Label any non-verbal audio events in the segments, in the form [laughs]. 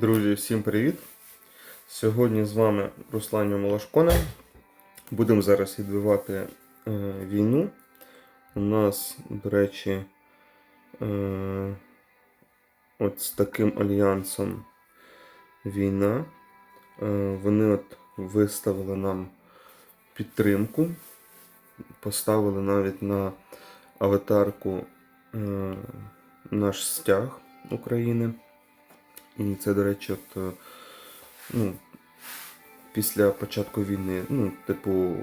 Друзі, всім привіт! Сьогодні з вами Руслан Молошкона. Будемо зараз відбивати е, війну. У нас, до речі, е, от з таким альянсом війна. Е, вони от виставили нам підтримку, поставили навіть на аватарку е, наш стяг України. І це, до речі, от, е, ну, після початку війни, ну, типу,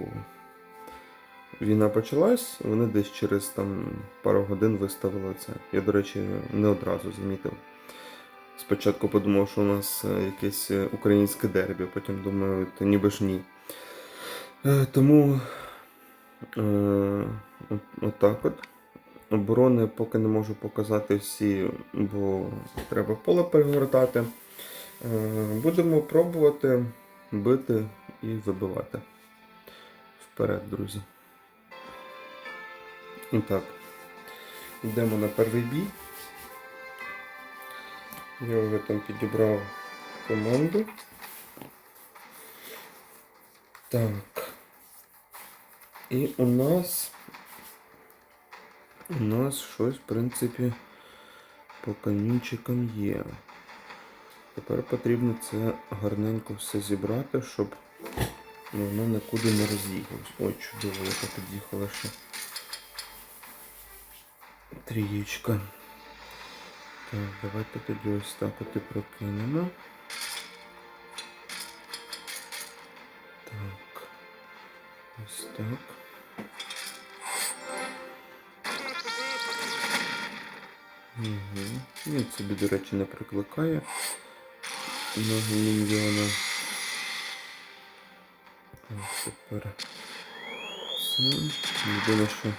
війна почалась, вони десь через там, пару годин виставили це. Я, до речі, не одразу замітив. Спочатку подумав, що у нас е, якесь е, українське дербі, потім думаю, то ніби ж ні. Тому е, от, отак от. Оборони поки не можу показати всі, бо треба поле перегортати. Е, Будемо пробувати бити і вибивати. Вперед, друзі. І так, йдемо на перший бій. Я вже там підібрав команду. Так. І у нас у нас щось, в принципі, по камінчикам є. Тепер потрібно це гарненько все зібрати, щоб воно нікуди не роз'їхалось. Ой, чудово, яка під'їхала ще. Трієчка. Так, давайте тоді ось так от і прокинемо. Так. Ось так. Угу. Він собі, до речі, не прикликає нового міньйона. Тепер. Єдине, що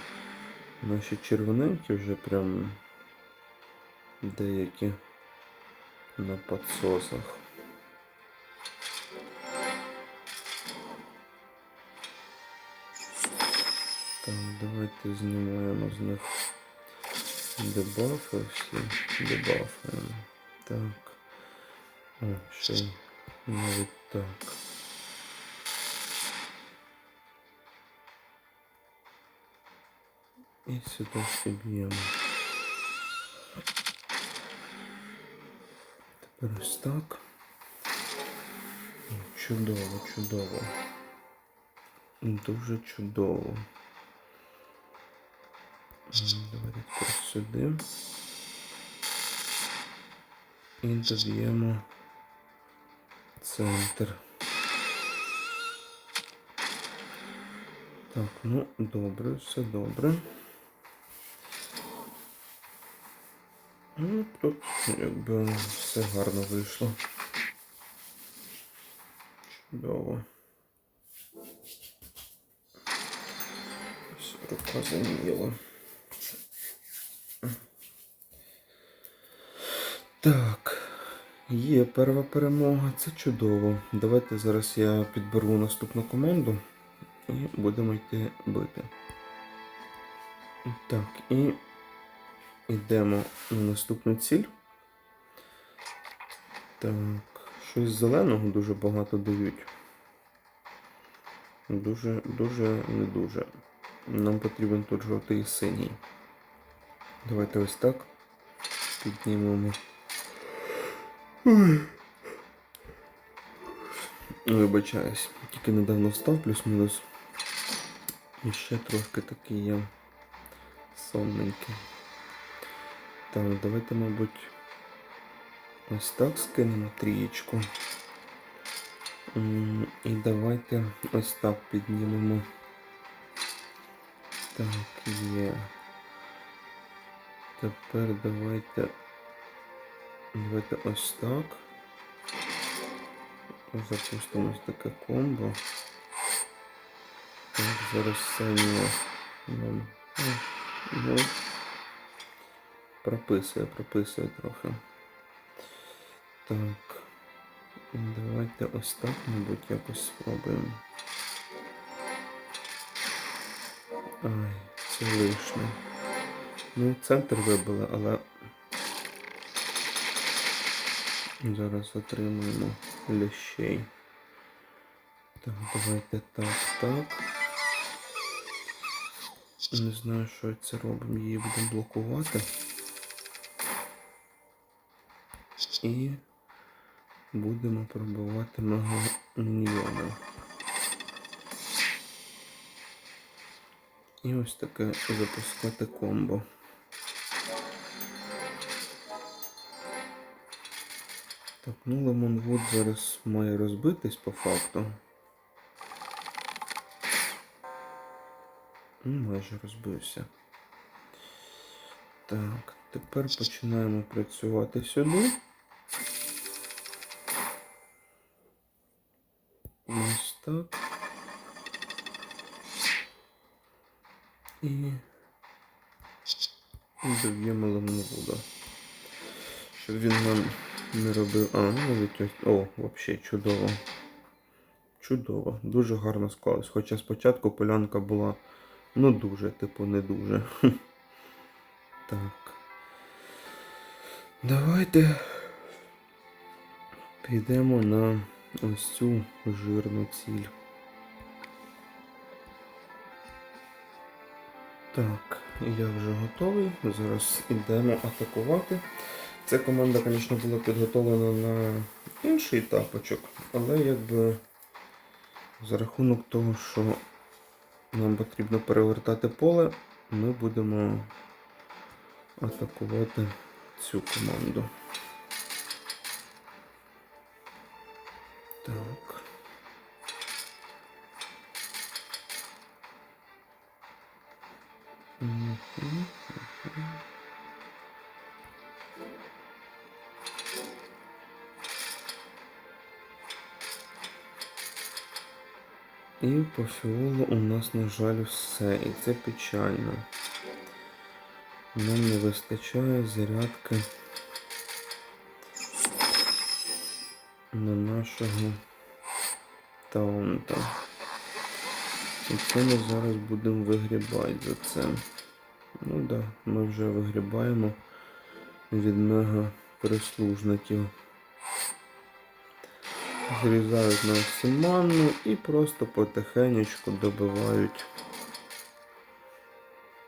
наші червоненькі вже прям деякі на подсосах. Так, давайте знімаємо з них дебафи всі. Дебафуємо. Так. О, ще й навіть так. І сюди все б'ємо. Тепер ось так. О, Чудово, чудово. Дуже чудово. Давайте сюди. І доб'ємо центр. Так, ну добре, все добре. Ну, тут якби все гарно вийшло. Чудово. Ось рука заніміла. Так, є перша перемога, це чудово. Давайте зараз я підберу наступну команду і будемо йти бити. Так, і йдемо на наступну ціль. Так, щось зеленого дуже багато дають. Дуже, дуже, не дуже. Нам потрібен тут жовтий і синій. Давайте ось так піднімемо. Вибачаюсь, тільки недавно встав, плюс-мінус. І ще трошки такий я сонненький. Так, давайте, мабуть, ось так скинемо трієчку. І давайте ось так піднімемо. Так, є. Тепер давайте. Давайте ось так. Запустимо ось таке комбо. Так, зараз Саня нам прописує, прописує трохи. Так. Давайте ось так, мабуть, якось спробуємо. Ай, це лишнє. Ну, центр вибили, але Зараз отримаємо лящей. Так, давайте так, так. Не знаю, що це робимо. Її будемо блокувати. І будемо пробувати мегаміньйони. І ось таке запускати комбо. Так, ну Лемонвуд зараз має розбитись по факту. Ну, майже розбився. Так, тепер починаємо працювати сюди. Ось так. І доб'ємо Лемонвуда. Щоб він нам не робив. А, ну ось. О, взагалі чудово. Чудово. Дуже гарно склалось. Хоча спочатку полянка була ну дуже, типу, не дуже. [laughs] Так. Давайте підемо на ось цю жирну ціль. Так, я вже готовий. Зараз йдемо атакувати. Ця команда, звісно, була підготовлена на інший тапочок, але якби за рахунок того, що нам потрібно перевертати поле, ми будемо атакувати цю команду. Так. Мгм, мгм. І по фіолу у нас, на жаль, все. І це печально. Нам не вистачає зарядки на нашого таунта. І це ми зараз будемо вигрібати за це. Ну так, да, ми вже вигрібаємо від мега прислужників. Зрізають на всі манну і просто потихенечку добивають.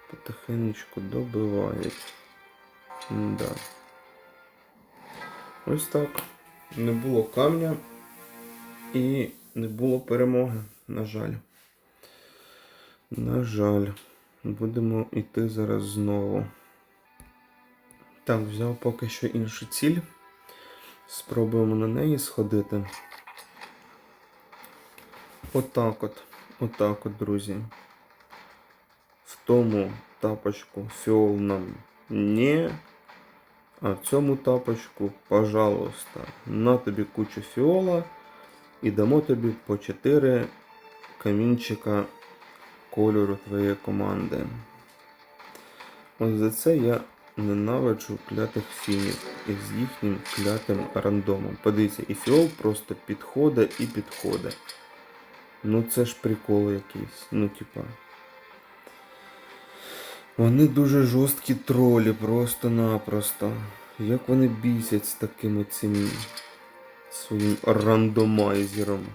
Потихенечку добивають. Да. Ось так. Не було камня і не було перемоги, на жаль. На жаль. Будемо йти зараз знову. Так, взяв поки що іншу ціль. Спробуємо на неї сходити. Отак от. Отак от, друзі. В тому тапочку фіол нам не. А в цьому тапочку, пожалуйста, на тобі кучу фіола і дамо тобі по 4 камінчика кольору твоєї команди. Ось за це я ненавиджу клятих фінів із їхнім клятим рандомом. Подивіться, і фіол просто підходить і підходить. Ну це ж прикол якийсь. Ну, типа. Вони дуже жорсткі тролі, просто-напросто. Як вони бісять з таким цим своїм рандомайзером.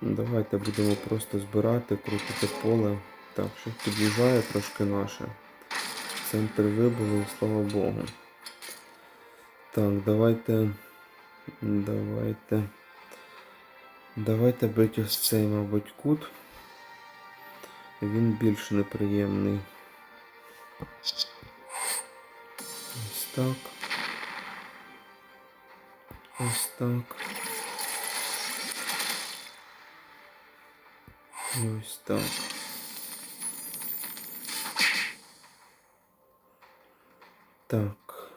Давайте будемо просто збирати, крутити поле. Так, що під'їжджає трошки наше. Центр і слава Богу. Так, давайте. Давайте. Давайте бити ось цей, мабуть, кут. Він більш неприємний. Ось так. Ось так. І ось так. Так.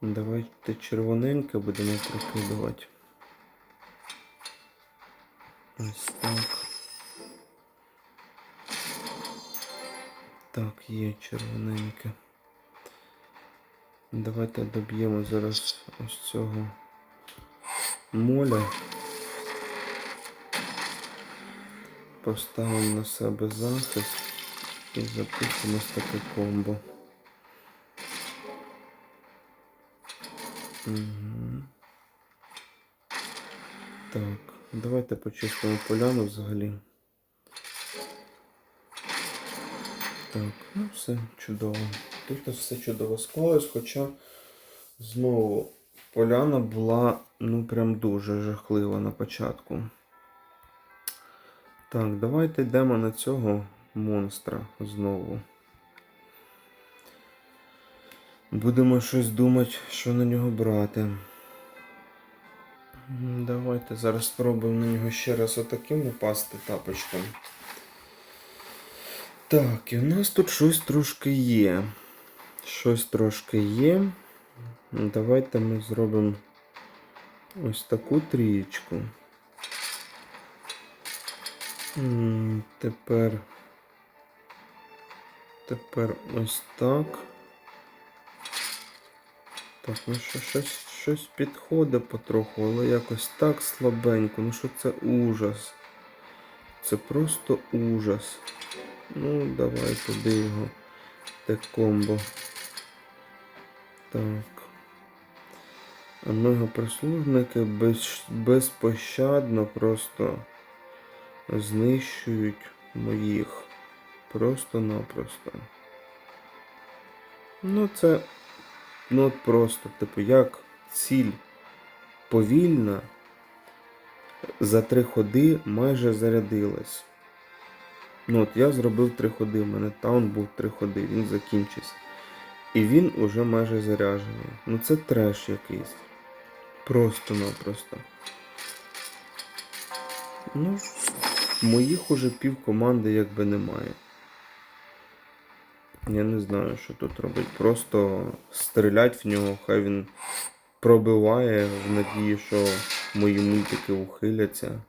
Давайте червоненьке будемо прокидувати. Ось так. Так, є червоненьке. Давайте доб'ємо зараз ось цього моля. Поставимо на себе захист і запустимо таке комбо. Угу. Так, давайте почистимо поляну взагалі. Так, ну все чудово. Тут все чудово склалось, хоча знову поляна була ну прям дуже жахлива на початку. Так, давайте йдемо на цього монстра знову. Будемо щось думати, що на нього брати. Давайте зараз спробуємо на нього ще раз отаким напасти тапочком. Так, і в нас тут щось трошки є. Щось трошки є. Давайте ми зробимо ось таку трієчку. Тепер. Тепер ось так. Так, ну що, щось, щось підходить потроху, але якось так слабенько. Ну що це ужас. Це просто ужас. Ну, давай туди його. Те комбо. Так. А мегаприслужники без, безпощадно просто знищують моїх. Просто-напросто. Ну, це. Ну от просто, типу, як ціль повільна за три ходи майже зарядилась. Ну от я зробив три ходи, у мене таун був три ходи, він закінчився. І він уже майже заряджений. Ну це треш якийсь. Просто-напросто. Ну, моїх уже пів команди якби немає. Я не знаю, що тут робити. Просто стрілять в нього, хай він пробиває в надії, що мої мультики ухиляться.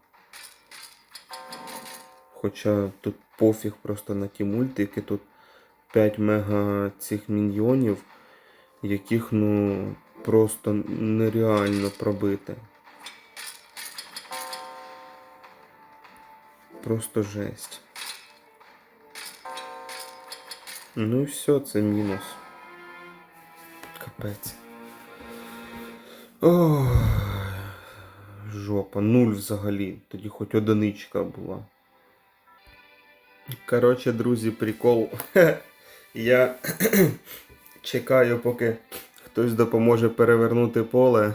Хоча тут пофіг просто на ті мультики, тут 5 мега цих міньйонів, яких ну просто нереально пробити. Просто жесть. Ну і все, це мінус. Капець. Ой, жопа, нуль взагалі. Тоді хоч одиничка була. Коротше, друзі, прикол. [laughs] Я [clears throat] чекаю, поки хтось допоможе перевернути поле.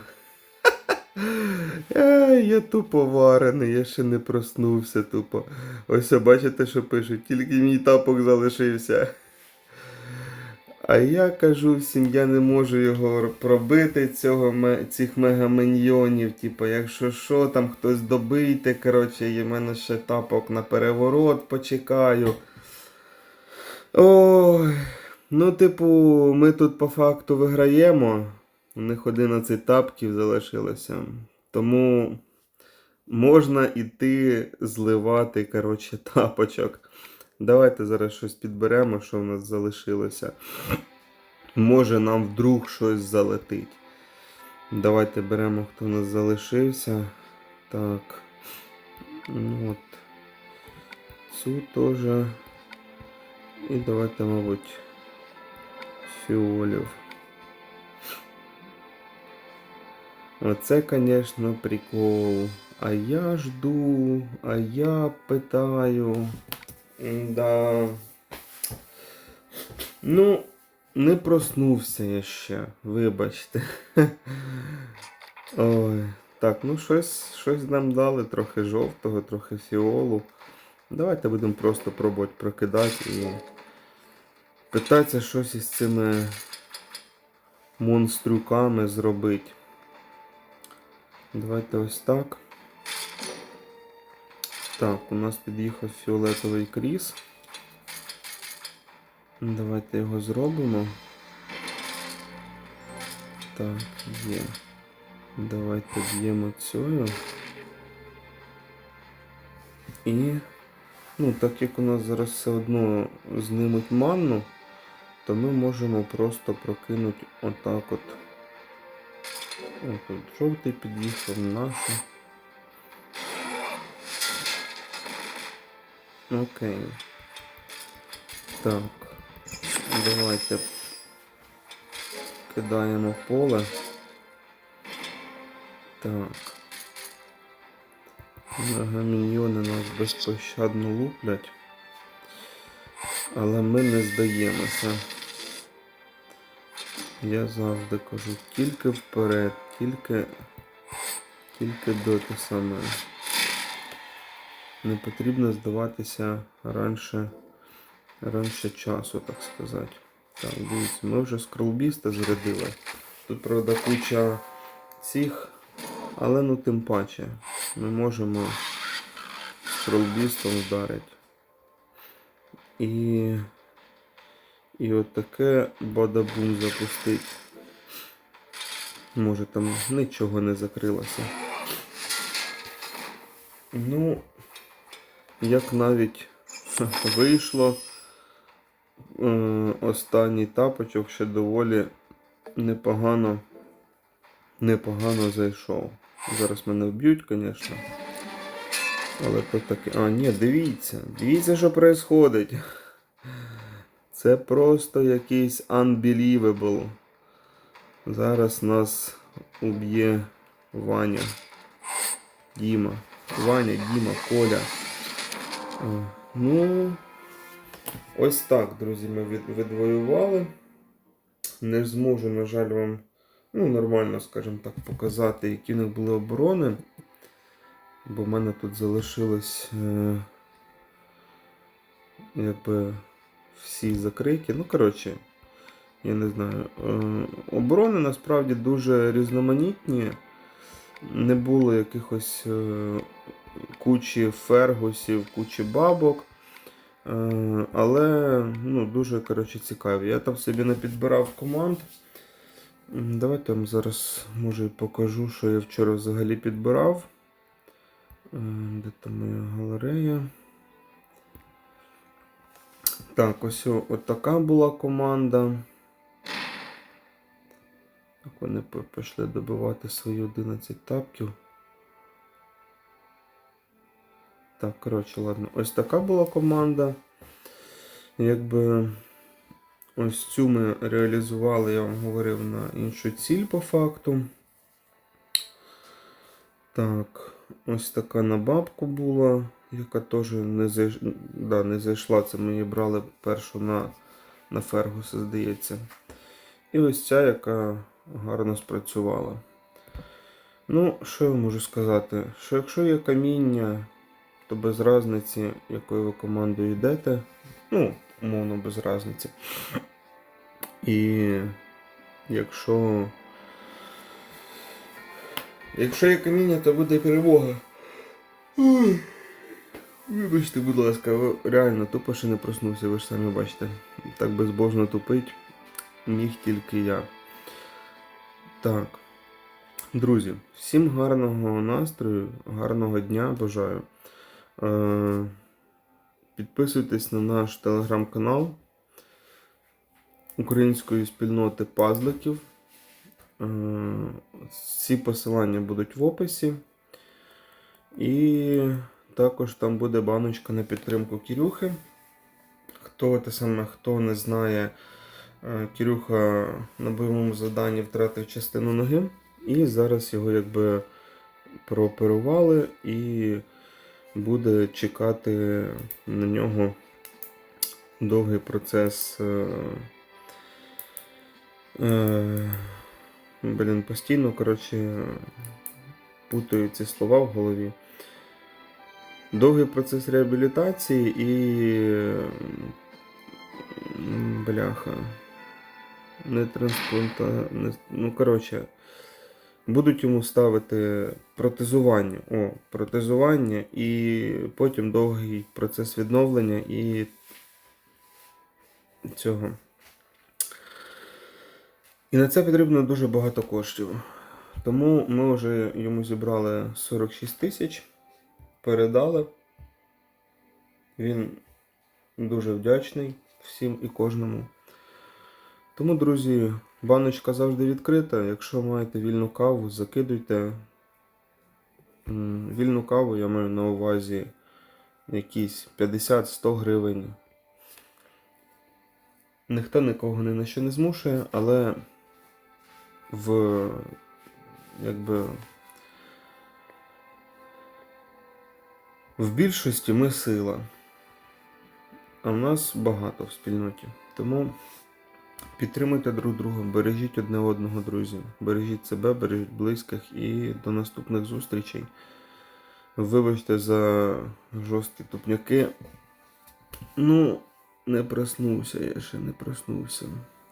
[laughs] Я тупо варений, я ще не проснувся тупо. Ось бачите, що пишуть, тільки мій тапок залишився. А я кажу всім, я не можу його пробити, цього, цих мегаміньйонів. Типу, якщо що, там хтось добийте, коротше, є в мене ще тапок на переворот, почекаю. Ой, ну, типу, ми тут по факту виграємо. У них 11 тапків залишилося. Тому можна іти зливати, коротше, тапочок. Давайте зараз щось підберемо, що в нас залишилося. Може нам вдруг щось залетить. Давайте беремо, хто у нас залишився. Так. Ну от. Цю теж. І давайте, мабуть, фіолів. Оце, звісно, прикол. А я жду, а я питаю. Да. Ну, не проснувся я ще, вибачте. [laughs] Ой. Так, ну щось, щось нам дали, трохи жовтого, трохи фіолу. Давайте будемо просто пробувати прокидати і питатися щось із цими монстрюками зробити. Давайте ось так. Так, у нас під'їхав фіолетовий кріс. Давайте його зробимо. Так, є. Давайте б'ємо цю. І, ну, так як у нас зараз все одно знимуть манну, то ми можемо просто прокинути отак от. О, жовтий під'їхав наше. Окей. Так. Давайте кидаємо поле. Так. Мегаміньйони нас безпощадно луплять. Але ми не здаємося. Я завжди кажу, тільки вперед, тільки, тільки до те саме. Не потрібно здаватися раніше, раніше часу, так сказати. Так, дивіться, ми вже скролбіста зрядили. Тут, правда, куча цих, але ну тим паче. Ми можемо скролбістом вдарити. І. І от таке бадабум запустить. Може там нічого не закрилося. Ну, як навіть [laughs] вийшло, е, останній тапочок ще доволі непогано, непогано зайшов. Зараз мене вб'ють, звісно. Але то таке. А, ні, дивіться. Дивіться, що відбувається. [laughs] Це просто якийсь unbelievable. Зараз нас уб'є Ваня. Діма. Ваня, Діма, Коля. О, Ну, ось так, друзі, ми від, відвоювали. Не зможу, на жаль, вам ну, нормально, скажімо так, показати, які в них були оборони. Бо в мене тут залишилось е, якби всі закриті. Ну, коротше, я не знаю. Е, оборони насправді дуже різноманітні. Не було якихось е, кучі фергусів, кучі бабок. Е, але ну, дуже коротше, цікаві. Я там собі не підбирав команд. Давайте я вам зараз може і покажу, що я вчора взагалі підбирав. Е, Де там моя галерея? Так, ось о- от така була команда. Вони пішли добивати свої 11 тапків. Так, коротше, ладно. Ось така була команда. Якби ось цю ми реалізували, я вам говорив, на іншу ціль по факту. Так, ось така на бабку була, яка теж не, зайш... да, не зайшла. Це ми її брали першу на, на Фергуса, здається. І ось ця, яка гарно спрацювала. Ну, що я можу сказати? Що якщо є каміння, то без різниці, якою ви командою йдете. Ну, умовно, без різниці. І якщо. Якщо є каміння, то буде перемога. Вибачте, будь ласка, реально тупо ще не проснувся, ви ж самі бачите. Так безбожно тупить міг тільки я. Так. Друзі, всім гарного настрою, гарного дня бажаю. Е, Підписуйтесь на наш телеграм-канал української спільноти пазликів. Е, Всі посилання будуть в описі. І також там буде баночка на підтримку Кірюхи. Хто те саме, хто не знає, е, Кірюха на бойовому заданні втратив частину ноги. І зараз його якби прооперували і буде чекати на нього довгий процес. е, е, Блін, постійно, коротше, путаю ці слова в голові. Довгий процес реабілітації і. Бляха. Не транспланта. Не, ну, коротше, будуть йому ставити протезування. О, протезування і потім довгий процес відновлення і цього. І на це потрібно дуже багато коштів. Тому ми вже йому зібрали 46 тисяч, передали. Він дуже вдячний всім і кожному. Тому, друзі, баночка завжди відкрита. Якщо маєте вільну каву, закидуйте. Вільну каву я маю на увазі якісь 50-100 гривень. Ніхто нікого ні на що не змушує, але в якби в більшості ми сила, а в нас багато в спільноті. Тому підтримуйте друг друга, бережіть одне одного, друзі. Бережіть себе, бережіть близьких і до наступних зустрічей. Вибачте за жорсткі тупняки. Ну, не проснувся я ще, не проснувся.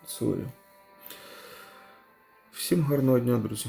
Сорі. Всім гарного дня, друзі.